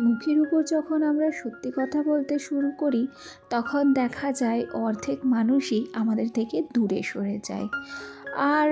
মুখের উপর যখন আমরা সত্যি কথা বলতে শুরু করি, তখন দেখা যায় অর্ধেক মানুষই আমাদের থেকে দূরে সরে যায়। আর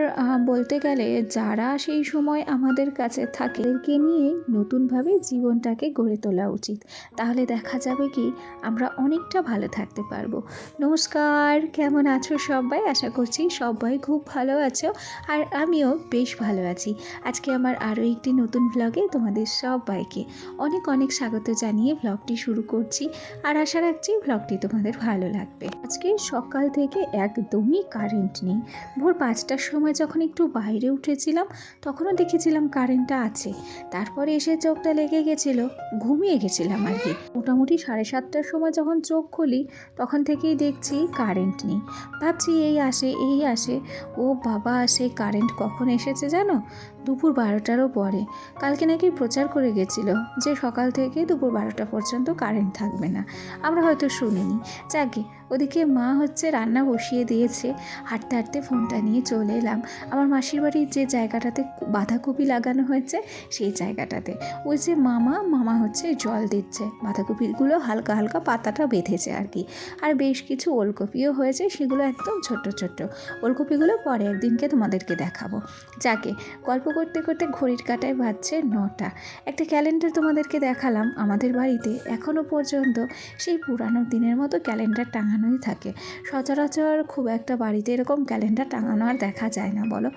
বলতে গেলে যারা সেই সময় আমাদের কাছে থাকে, তাদেরকে নিয়ে নতুনভাবে জীবনটাকে গড়ে তোলা উচিত। তাহলে দেখা যাবে কি, আমরা অনেকটা ভালো থাকতে পারব। নমস্কার, কেমন আছো সবাই? আশা করছি সবাই খুব ভালো আছো আর আমিও বেশ ভালো আছি। আজকে আমার আরও একটি নতুন ভ্লগে তোমাদের সবাইকে অনেক অনেক স্বাগত জানিয়ে ভ্লগটি শুরু করছি আর আশা রাখছি ভ্লগটি তোমাদের ভালো লাগবে। আজকে সকাল থেকে একদমই কারেন্ট নেই। ভোর পাঁচটার সময় যখন একটু বাইরে উঠেছিলাম, তখনও দেখেছিলাম কারেন্টটা আছে। তারপরে এসে চোখটা লেগে গেছিল, ঘুমিয়ে গেছিলাম আর কি। মোটামুটি সাড়ে সাতটার সময় যখন চোখ খুলি, তখন থেকেই দেখছি কারেন্ট নেই। ভাবছি এই আসে এই আসে। ও বাবা, সে কারেন্ট কখন এসেছে জানো? দুপুর বারোটারও পরে। কালকে নাকি প্রচার করে গেছিল যে সকাল থেকে দুপুর বারোটা পর্যন্ত কারেন্ট থাকবে না। আমরা হয়তো শুনিনি। যাকে ওদিকে মা হচ্ছে রান্না বসিয়ে দিয়েছে। হাঁটতে হাঁটতে ফোনটা নিয়ে চলে এলাম। আমার মাসির বাড়ির যে জায়গাটাতে বাঁধাকপি লাগানো হয়েছে, সেই জায়গাটাতে। ওই যে মামা মামা হচ্ছে জল দিচ্ছে। বাঁধাকপিগুলো হালকা হালকা পাতাটা বেঁধেছে আর কি। আর বেশ কিছু ওলকপিও হয়েছে, সেগুলো একদম ছোট্ট ছোট্ট। ওলকপিগুলো পরে একদিনকে তোমাদেরকে দেখাবো। যাকে, গল্প করতে করতে ঘড়ির কাটায় বাজছে নটা। একটা ক্যালেন্ডার তোমাদেরকে দেখালাম আমাদের বাড়িতে। এখনও পর্যন্ত সেই পুরানো দিনের মতো ক্যালেন্ডার টাঙানোই থাকে। সচরাচর খুব একটা বাড়িতে এরকম ক্যালেন্ডার টাঙানো আর দেখা যায় না বলো?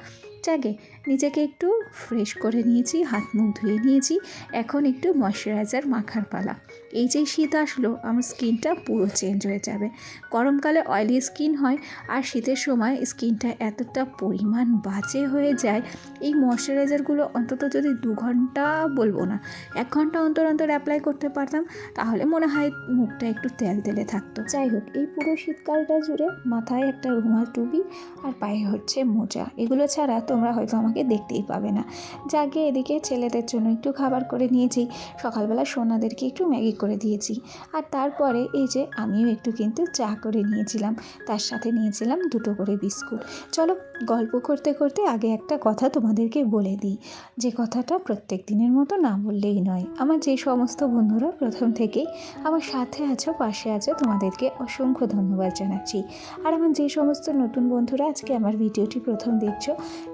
যাকে নিজেকে একটু ফ্রেশ করে নিয়েছি, হাত মুখ ধুয়ে নিয়েছি। এখন একটু ময়শ্চারাইজার মাখার পালা। এই যে শীত আসলো, আমার স্কিনটা পুরো চেঞ্জ হয়ে যাবে। গরমকালে অয়েলি স্কিন হয় আর শীতের সময় স্কিনটা এতটা পরিমাণ বাজে হয়ে যায়, এই ময়শ্চারাইজারগুলো অন্তত যদি দু ঘণ্টা বলব না, এক ঘণ্টা অন্তর অন্তর অ্যাপ্লাই করতে পারতাম, তাহলে মনে হয় মুখটা একটু তেল তেলে থাকতো। যাই হোক, এই পুরো শীতকালটা জুড়ে মাথায় একটা রুমাল টুপি আর পায়ে হচ্ছে মোজা। এগুলো ছাড়া তোমরা হয়তো আমাকে দেখতেই পাবে না। যাকে এদিকে ছেলেদের জন্য একটু খাবার করে নিয়েছি। সকালবেলা সোনাদেরকে একটু ম্যাগি করে দিয়েছি। আর তারপরে এই যে, আমিও একটু কিন্তু চা করে নিয়েছিলাম। তার সাথে নিয়েছিলাম দুটো করে বিস্কুট। চলো গল্প করতে করতে আগে একটা কথা তোমাদেরকে বলে দিই। যে কথাটা প্রত্যেক দিনের মতো না বললেই নয়। আমার যে সমস্ত বন্ধুরা প্রথম থেকেই আমার সাথে আছো, পাশে আছো, তোমাদেরকে অসংখ্য ধন্যবাদ জানাচ্ছি। আর আমার যে সমস্ত নতুন বন্ধুরা আজকে আমার ভিডিওটি প্রথম দেখছ,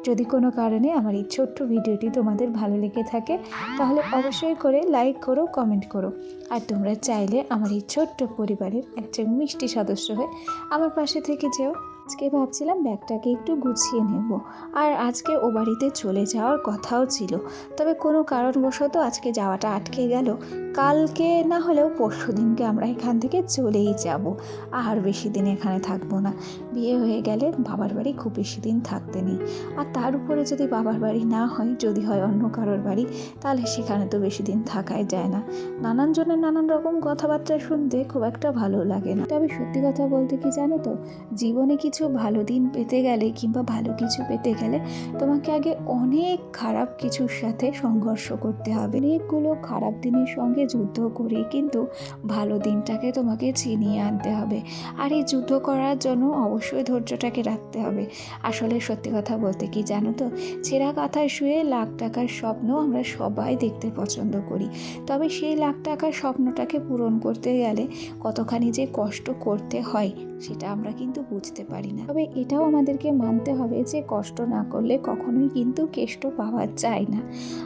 যদি কোনো কারণে আমার এই ছোট্ট ভিডিওটি তোমাদের ভালো লেগে থাকে, তাহলে অবশ্যই করে লাইক করো কমেন্ট করো। আর তোমরা চাইলে আমার এই ছোট্ট পরিবারের একজন মিষ্টি সদস্য হয়ে আমার পাশে থেকে যেও। আজকে ভাবছিলাম ব্যাগটাকে একটু গুছিয়ে নেব। আর আজকে ও বাড়িতে চলে যাওয়ার কথাও ছিল। তবে কোনো কারণবশত আজকে যাওয়াটা আটকে গেল। কালকে না হলেও পরশু দিনকে আমরা এখান থেকে চলেই যাব। আর বেশি দিন এখানে থাকব না। বিয়ে হয়ে গেলে বাবার বাড়ি খুব বেশি দিন থাকতে নেই। আর তার উপরে যদি বাবার বাড়ি না হয়, যদি হয় অন্য কারোর বাড়ি, তাহলে সেখানে তো বেশি দিন থাকাই যায় না। নানান জনের নানান রকম কথাবার্তা শুনতে খুব একটা ভালো লাগে না। তবে সত্যি কথা বলতে কি জানো তো? জীবনে কিছু ভালো দিন পেতে গেলে কিংবা ভালো কিছু পেতে গেলে তোমাকে আগে অনেক খারাপ কিছুর সাথে সংঘর্ষ করতে হবে। অনেকগুলো খারাপ দিনের সঙ্গে যুদ্ধ করে কিন্তু ভালো দিনটাকে তোমাকে চিনিয়ে আনতে হবে। আর এই যুদ্ধ করার জন্য অবশ্যই ধৈর্যটাকে রাখতে হবে। আসলে সত্যি কথা বলতে কি জানো তো? ছেঁড়া কাঁথায় শুয়ে লাখ টাকার স্বপ্ন আমরা সবাই দেখতে পছন্দ করি। তবে সেই লাখ টাকার স্বপ্নটাকে পূরণ করতে গেলে কতখানি যে কষ্ট করতে হয়, সেটা আমরা কিন্তু বুঝতে পারি না। তবে এটাও আমাদেরকে মানতে হবে যে কষ্ট না করলে কখনোই কিন্তু কেষ্ট পাওয়া যায় না।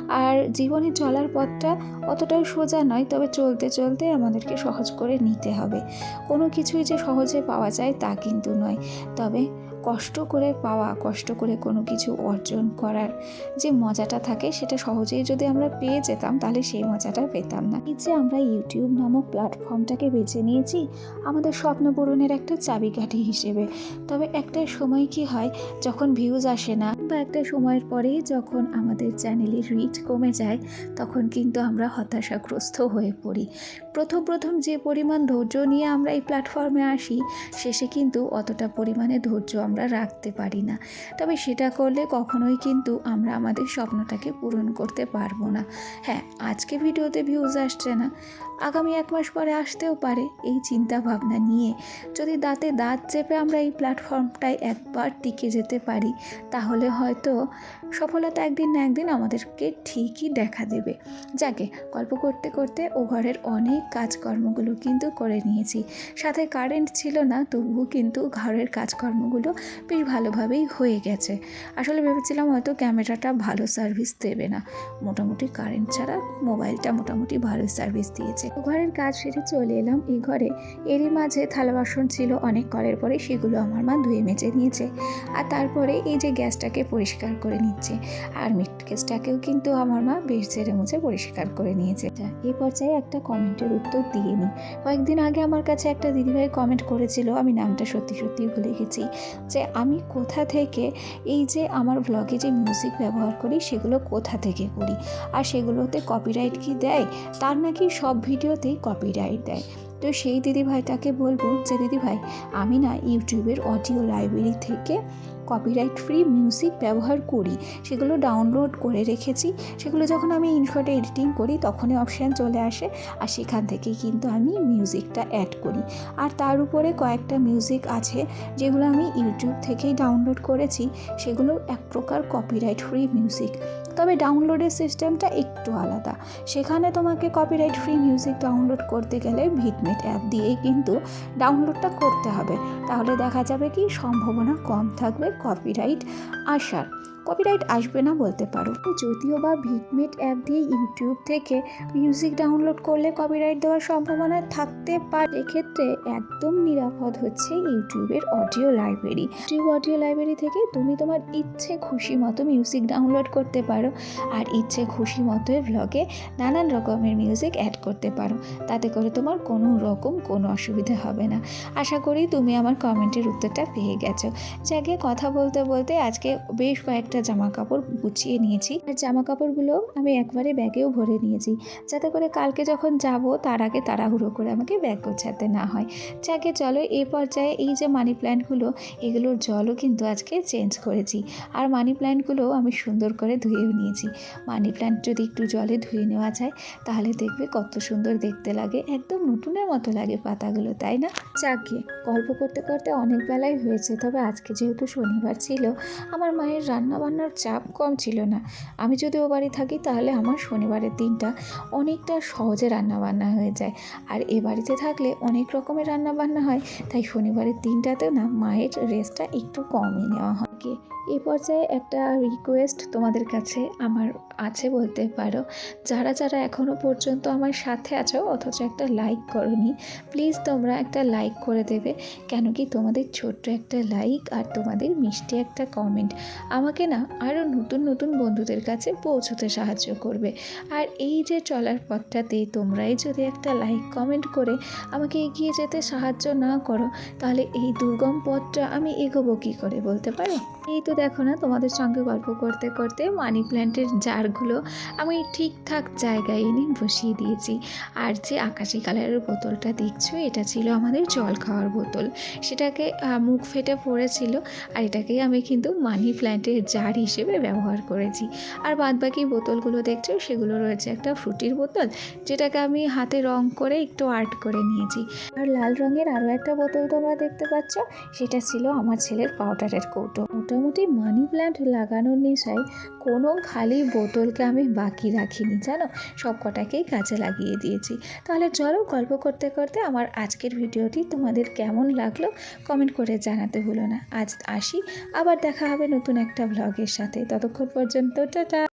আর জীবনে চলার পথটা অতটাও সোজা নয়, তবে চলতে চলতে আমাদেরকে সহজ করে নিতে হবে। কোনো কিছুই যে সহজে পাওয়া যায় তা কিন্তু নয়। তবে কষ্ট করে পাওয়া, কষ্ট করে কোনো কিছু অর্জন করার যে মজাটা থাকে সেটা সহজেই যদি আমরা পেয়ে যেতাম, তাহলে সেই মজাটা পেতাম না। এই যে আমরা ইউটিউব নামক প্ল্যাটফর্মটাকে বেছে নিয়েছি, আমাদের স্বপ্ন পূরণের একটা চাবিকাঠি হিসেবে। তবে একটা সময় কি হয়, যখন ভিউজ আসে না বা একটা সময়ের পরেই যখন আমাদের চ্যানেলের রিচ কমে যায়, তখন কিন্তু আমরা হতাশাগ্রস্ত হয়ে পড়ি। প্রথম প্রথম যে পরিমাণ ধৈর্য নিয়ে আমরা এই প্ল্যাটফর্মে আসি, শেষে কিন্তু অতটা পরিমাণে ধৈর্য আমরা রাখতে পারি না। তবে সেটা করলে কখনোই কিন্তু আমরা আমাদের স্বপ্নটাকে পূরণ করতে পারব না। হ্যাঁ আজকে ভিডিওতে ভিউজ আসছে না। আগামী এক মাস পরে আসতেও পারে এই চিন্তা ভাবনা নিয়ে। যদি দাঁতে দাঁত চেপে আমরা এই প্ল্যাটফর্মটায় একবার টিকে যেতে পারি, তাহলে হয়তো সফলতা একদিন না একদিন আমাদেরকে ঠিকই দেখা দেবে। যাকে, গল্প করতে করতে ও ঘরের অনেক কাজকর্মগুলো কিন্তু করে নিয়েছি। সাথে কারেন্ট ছিল না, তবুও কিন্তু ঘরের কাজকর্মগুলো বেশ ভালোভাবেই হয়ে গেছে। আসলে ভেবেছিলাম হয়তো ক্যামেরাটা ভালো সার্ভিস দেবে না। মোটামুটি কারেন্ট ছাড়া মোবাইলটা মোটামুটি ভালো সার্ভিস দিয়েছে। ও ঘরের কাজ সেরে চলে এলাম। এই ঘরে এরই মাঝে থালা বাসন ছিল, অনেক কলের পরে সেগুলো আমার মা ধুয়ে মেজে নিয়েছে। আর তারপরে এই যে গ্যাসটাকে পরিষ্কার করে নিচ্ছে। আর মিট গ্যাসটাকেও কিন্তু আমার মা বেশ ঝেড়ে মুছে পরিষ্কার করে নিয়েছে। এই পর্যায়ে একটা কমেন্টের উত্তর দিয়ে নিই কয়েকদিন আগে আমার কাছে একটা দিদিভাই কমেন্ট করেছিল, আমি নামটা সত্যি সত্যি ভুলে গেছি, যে আমি কোথা থেকে এই যে আমার ব্লগে যে মিউজিক ব্যবহার করি, সেগুলো কোথা থেকে করি? আর সেগুলোতে কপিরাইট কি দেয়? তার নাকি সব ভিডিওতেই কপিরাইট দেয়। তো সেই দিদিভাইটাকে বলব যে, দিদিভাই, আমি না ইউটিউবের অডিও লাইব্রেরি থেকে কপিরাইট ফ্রি মিউজিক ব্যবহার করি, সেগুলো ডাউনলোড করে রেখেছি। সেগুলো যখন আমি ইনশটে এডিটিং করি, তখনই অপশান চলে আসে আর সেখান থেকেই কিন্তু আমি মিউজিকটা অ্যাড করি। আর তার উপরে কয়েকটা মিউজিক আছে, যেগুলো আমি ইউটিউব থেকেই ডাউনলোড করেছি, সেগুলো এক প্রকার কপিরাইট ফ্রি মিউজিক তবে ডাউনলোডের সিস্টেমটা একটু আলাদা। সেখানে তোমাকে কপিরাইট ফ্রি মিউজিক ডাউনলোড করতে গেলে ভিটমেট অ্যাপ দিয়েই কিন্তু ডাউনলোডটা করতে হবে। তাহলে দেখা যাবে কি সম্ভাবনা কম থাকবে কপিরাইট আসার। কপিরাইট আসবে না বলতে পারো। যদিও বা ভিটমেট অ্যাপ দিয়ে ইউটিউব থেকে মিউজিক ডাউনলোড করলে কপিরাইট দেওয়ার সম্ভাবনা থাকতে পারে, এক্ষেত্রে একদম নিরাপদ হচ্ছে ইউটিউবের audio library YouTube audio library থেকে তুমি তোমার ইচ্ছে খুশি মতো মিউজিক ডাউনলোড করতে পারো আর ইচ্ছে খুশি মতো ভ্লগে নানান রকমের মিউজিক অ্যাড করতে পারো। তাতে করে তোমার কোনো রকম কোনো অসুবিধা হবে না। আশা করি তুমি আমার কমেন্টের উত্তরটা পেয়ে গেছো। যাকে কথা বলতে বলতে আজকে বেশ কয়েকটা জামা কাপড় গুছিয়ে নিয়েছি। আর জামা কাপড়গুলো আমি একবারে ব্যাগেও ভরে নিয়েছি। যাতে করে কালকে যখন যাব, তার আগে তাড়াহুড়ো করে আমাকে ব্যাগ গোছাতে না হয়। যাকে চলো, এই পর্যায়ে এই যে মানি প্ল্যান্টগুলো এগুলোর জলও কিন্তু আজকে চেঞ্জ করেছি। আর মানি প্ল্যান্টগুলো আমি সুন্দর করে ধুয়েও নিয়েছি। মানি প্ল্যান্ট যদি একটু জলে ধুয়ে নেওয়া যায়, তাহলে দেখবে কত সুন্দর দেখতে লাগে। একদম নতুনের মতো লাগে পাতাগুলো, তাই না? যাকে, গল্প করতে করতে অনেক বেলায় হয়েছে, তবে আজকে যেহেতু শনিবার ছিল, আমার মায়ের রান্না বান্নার চাপ কম ছিল না। আমি যদি ও বাড়ি থাকি, তাহলে আমার শনিবারের দিনটা অনেকটা সহজে রান্নাবান্না হয়ে যায়। আর এ বাড়িতে থাকলে অনেক রকমের রান্নাবান্না হয়, তাই শনিবারের দিনটাতেও না, মায়ের রেস্টটা একটু কমই নেওয়া হয়। কি এই পর্যায়ে একটা রিকোয়েস্ট তোমাদের কাছে আমার আছে বলতে পারো। যারা যারা এখনও পর্যন্ত আমার সাথে আছো, অথচ একটা লাইক করনি প্লিজ তোমরা একটা লাইক করে দেবে। কেন কি তোমাদের ছোট্ট একটা লাইক আর তোমাদের মিষ্টি একটা কমেন্ট আমাকে না আরও নতুন নতুন বন্ধুদের কাছে পৌঁছতে সাহায্য করবে। আর এই যে চলার পথটাতে তোমরাই যদি একটা লাইক কমেন্ট করে আমাকে এগিয়ে যেতে সাহায্য না করো, তাহলে এই দুর্গম পথটা আমি এগোবো কী করে বলতে পারো? এই তো দেখো না, তোমাদের সঙ্গে গল্প করতে করতে মানি প্ল্যান্টের জারগুলো আমি ঠিকঠাক জায়গায় এনে বসিয়ে দিয়েছি। আর যে আকাশি কালারের বোতলটা দেখছ, এটা ছিল আমাদের জল খাওয়ার বোতল। সেটাকে মুখ ফেটে পড়েছিল আর এটাকেই আমি কিন্তু মানি প্ল্যান্টের জার হিসেবে ব্যবহার করেছি। আর বাদবাকি বোতলগুলো দেখছ, সেগুলো রয়েছে একটা ফ্রুটির বোতল, যেটাকে আমি হাতে রং করে একটু আর্ট করে নিয়েছি। আর লাল রঙের আরও একটা বোতল তোমরা দেখতে পাচ্ছ, সেটা ছিল আমার ছেলের পাউডারের কৌটো। মোটামুটি মানি প্ল্যান্ট লাগানোর নেশায় কোনো খালি বোতলকে আমি বাকি রাখিনি, জানো? সব কটাকেই কাজে লাগিয়ে দিয়েছি। তাহলে চলো গল্প করতে করতে আমার আজকের ভিডিওটি তোমাদের কেমন লাগল কমেন্ট করে জানাতে ভুলো না। আজ আসি, আবার দেখা হবে নতুন একটা ব্লগের সাথে। ততক্ষণ পর্যন্ত, টাটা!